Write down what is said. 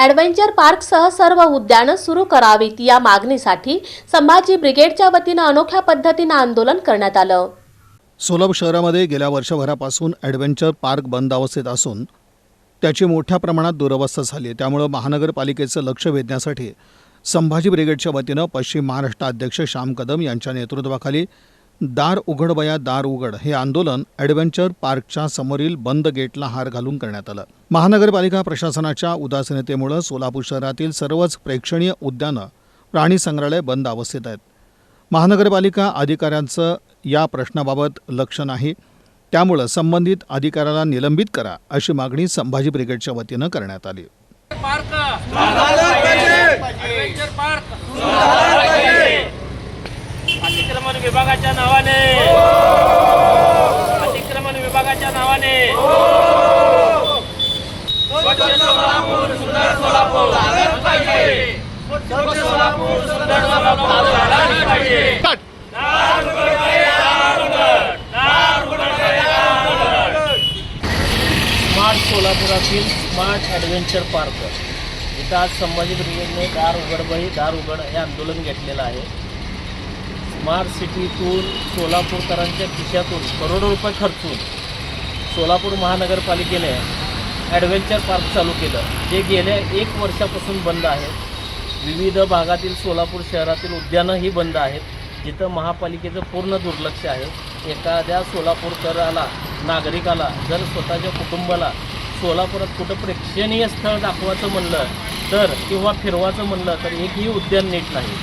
Adventure पार्कसह सर्व उद्यानं सुरू करावीत. या मागणीसाठी संभाजी ब्रिगेडच्या वतीनं अनोख्या पद्धतीनं आंदोलन करण्यात आलं. सोलापूर शहरामध्ये गेल्या वर्षभरापासून ॲडव्हेंचर पार्क बंद अवस्थेत असून त्याची मोठ्या प्रमाणात दुरवस्था झाली. आहे त्यामुळं महानगरपालिकेचं लक्ष वेधण्यासाठी संभाजी ब्रिगेडच्या वतीनं पश्चिम महाराष्ट्र अध्यक्ष श्याम कदम यांच्या नेतृत्वाखाली दार उघड बया दार उघड हे आंदोलन ॲडव्हेंचर पार्कच्या समोरील बंद गेटला हार घालून करण्यात आलं. महानगरपालिका प्रशासनाच्या उदासीनतेमुळं सोलापूर शहरातील सर्वच प्रेक्षणीय उद्यानं प्राणी संग्रहालय बंद अवस्थेत आहेत. महानगरपालिका अधिकाऱ्यांचं या प्रश्नाबाबत लक्ष नाही. त्यामुळं संबंधित अधिकाऱ्याला निलंबित करा अशी मागणी संभाजी ब्रिगेडच्या वतीनं करण्यात आली पार्क ॲडव्हेंचर पार्क अतिक्रमण विभागाच्या नावाने. अतिक्रमण विभागाच्या नावाने. सोलापूर सुंदर सोलापूर स्मार्ट सोलापुरातील स्मार्ट ॲडव्हेंचर पार्क इथं आज संभाजी ब्रिगेडने दार उघडबाई दार उघड हे आंदोलन घेतलेलं आहे. स्मार्ट सिटीतून सोलापूरकरांच्या खिशातून करोडो रुपये खर्चून सोलापूर महानगरपालिकेने ॲडव्हेंचर पार्क चालू केलं जे गेल्या एक वर्षापासून बंद आहे. विविध भागातील सोलापूर शहरातील उद्यानंही बंद आहेत. जिथं महापालिकेचं पूर्ण दुर्लक्ष आहे. एखाद्या सोलापूरकराला नागरिकाला जर स्वतःच्या कुटुंबाला सोलापुरात कुठं प्रेक्षणीय स्थळ दाखवायचं म्हणलं तर किंवा फिरवायचं म्हणलं तर एकही उद्यान नीट नाही.